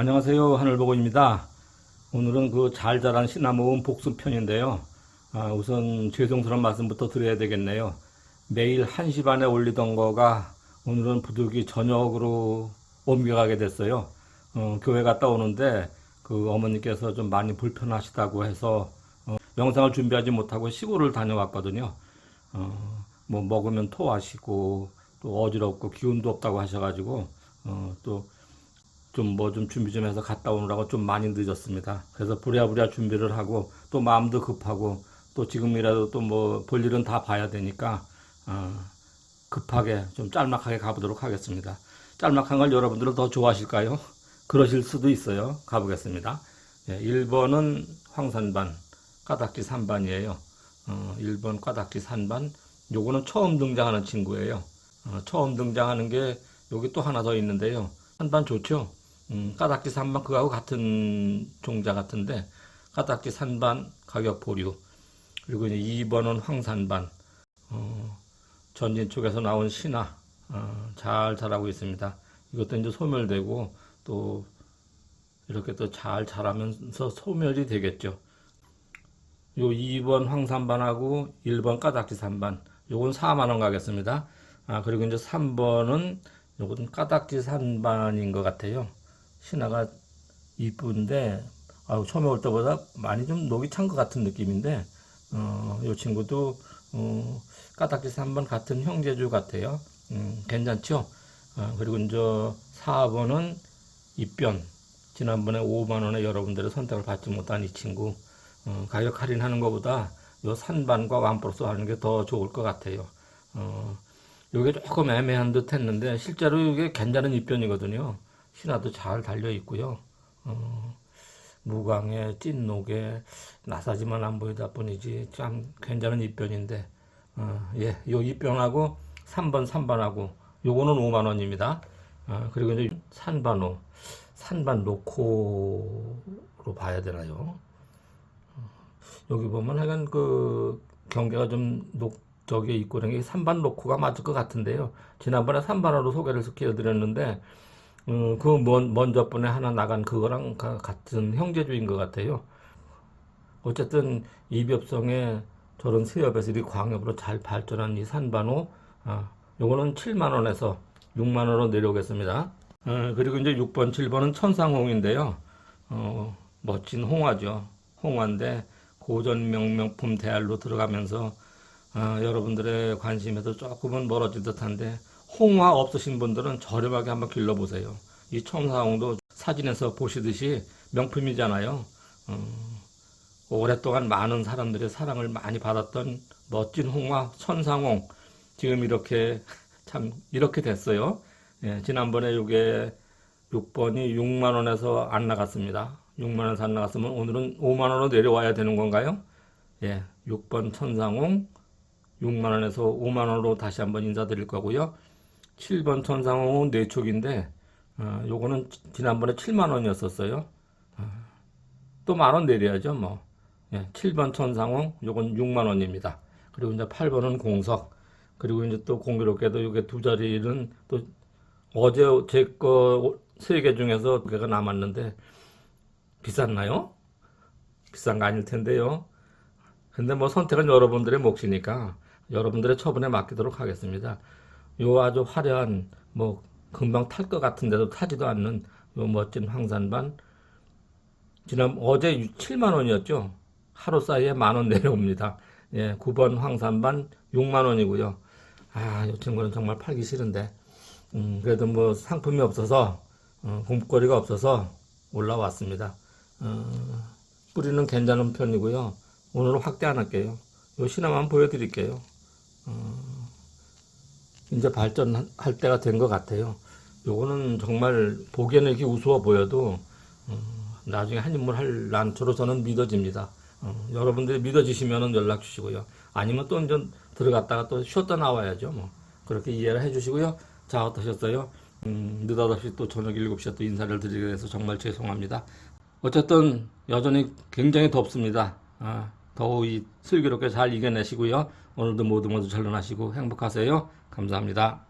안녕하세요. 하늘보고입니다. 오늘은 그 잘 자란 시나몬 복습편인데요. 아, 우선 죄송스러운 말씀부터 드려야 되겠네요. 매일 1시 반에 올리던 거가 오늘은 부득이 저녁으로 옮겨가게 됐어요. 어, 교회 갔다 오는데 그 어머니께서 좀 많이 불편하시다고 해서 어, 영상을 준비하지 못하고 시골을 다녀왔거든요. 어, 뭐 먹으면 토하시고 또 어지럽고 기운도 없다고 하셔가지고 어, 또 좀 뭐 좀 준비 좀 해서 갔다 오느라고 좀 많이 늦었습니다. 그래서 부랴부랴 준비를 하고 또 마음도 급하고 또 지금이라도 또 뭐 볼 일은 다 봐야 되니까 어, 급하게 좀 짤막하게 가보도록 하겠습니다. 짤막한 걸 여러분들은 더 좋아하실까요? 그러실 수도 있어요. 가보겠습니다. 예, 1번은 황산반, 까닭지 산반이에요. 어, 1번 까닭지 산반. 요거는 처음 등장하는 친구예요. 어, 처음 등장하는 게 여기 또 하나 더 있는데요. 산반 좋죠? 음, 까닭지 산반 그거하고 같은 종자 같은데 까닭지 산반 가격 보류. 그리고 이제 2번은 황산반. 어, 전진 쪽에서 나온 신화. 어, 잘 자라고 있습니다. 이것도 이제 소멸되고 또 이렇게 또 잘 자라면서 소멸이 되겠죠. 요 2번 황산반하고 1번 까닭지 산반. 요건 4만 원 가겠습니다. 아, 그리고 이제 3번은 요건 까닭지 산반인 것 같아요. 신화가 이쁜데 아우 처음에 올 때보다 많이 좀 녹이 찬 것 같은 느낌인데 어, 요 친구도 어, 까닭지 산반 같은 형제주 같아요. 음, 괜찮죠? 아, 그리고 이제 4번은 입변. 지난번에 5만 원에 여러분들의 선택을 받지 못한 이 친구 어, 가격 할인하는 것보다 요 산반과 완프로스 하는 게 더 좋을 것 같아요. 어, 요게 조금 애매한 듯 했는데 실제로 이게 괜찮은 입변이거든요. 신화도 잘 달려 있고요. 어, 무광에 찐녹에 나사지만 안 보이다 뿐이지 참 괜찮은 입변인데 어, 예, 요 입변하고 3번 3반하고 요거는 5만 원입니다. 어, 그리고 이제 산반호 산반 로코로 봐야 되나요? 여기 보면 하여간 그 경계가 좀 녹적에 있고 그런 게 3반 로코가 맞을 것 같은데요. 지난번에 3반으로 소개를 시켜드렸는데 음, 그 먼, 먼저 번에 하나 나간 그거랑 가- 같은 형제주인 것 같아요. 어쨌든 이벽성에 저런 수협에서 이 광협으로 잘 발전한 이 산반호 아, 요거는 7만 원에서 6만 원으로 내려오겠습니다. 어, 그리고 이제 6번, 7번은 천상홍인데요. 어, 멋진 홍화죠. 홍화인데 고전 명명품 대알로 들어가면서 아, 여러분들의 관심에서 조금은 멀어진 듯한데 홍화 없으신 분들은 저렴하게 한번 길러보세요. 이 천상홍도 사진에서 보시듯이 명품이잖아요. 어, 오랫동안 많은 사람들의 사랑을 많이 받았던 멋진 홍화 천상홍 지금 이렇게 참 이렇게 됐어요. 예, 지난번에 이게 6번이 6만 원에서 안 나갔습니다. 6만 원에서 안 나갔으면 오늘은 5만 원으로 내려와야 되는 건가요? 예, 6번 천상홍 6만 원에서 5만 원으로 다시 한번 인사드릴 거고요. 7번 천상홍은 내촉인데 어, 요거는 지난번에 7만 원이었었어요. 또만원 내려야죠, 뭐. 예, 7번 천상홍, 요건 6만 원입니다. 그리고 이제 8번은 공석, 그리고 이제 또 공교롭게도 이게 두 자리는 또 어제 제 거 세 개 중에서 두 개가 남았는데 비쌌나요? 비싼 거 아닐 텐데요. 근데 뭐 선택은 여러분들의 몫이니까 여러분들의 처분에 맡기도록 하겠습니다. 요 아주 화려한 뭐 금방 탈 것 같은데도 타지도 않는 요 멋진 황산반 지난 어제 7만 원이었죠. 하루 사이에 만 원 내려옵니다. 예, 9번 황산반 6만 원이고요. 아, 이 친구는 정말 팔기 싫은데. 음, 그래도 뭐 상품이 없어서 어, 공거리가 없어서 올라왔습니다. 어, 뿌리는 괜찮은 편이고요. 오늘은 확대 안 할게요. 요 신화만 보여드릴게요. 어, 이제 발전할 때가 된 것 같아요. 요거는 정말 보기에는 이렇게 우스워 보여도 어, 나중에 한 인물 할 난초로 저는 믿어집니다. 어, 여러분들이 믿어지시면 연락 주시고요. 아니면 또 이제 들어갔다가 또 쉬었다 나와야죠. 뭐 그렇게 이해를 해주시고요. 자 어떠셨어요? 음, 느닷없이 또 저녁 7시에 또 인사를 드리게 돼서 정말 죄송합니다. 어쨌든 여전히 굉장히 덥습니다. 아, 더위 슬기롭게 잘 이겨내시고요. 오늘도 모두 모두 잘론하시고 행복하세요. 감사합니다.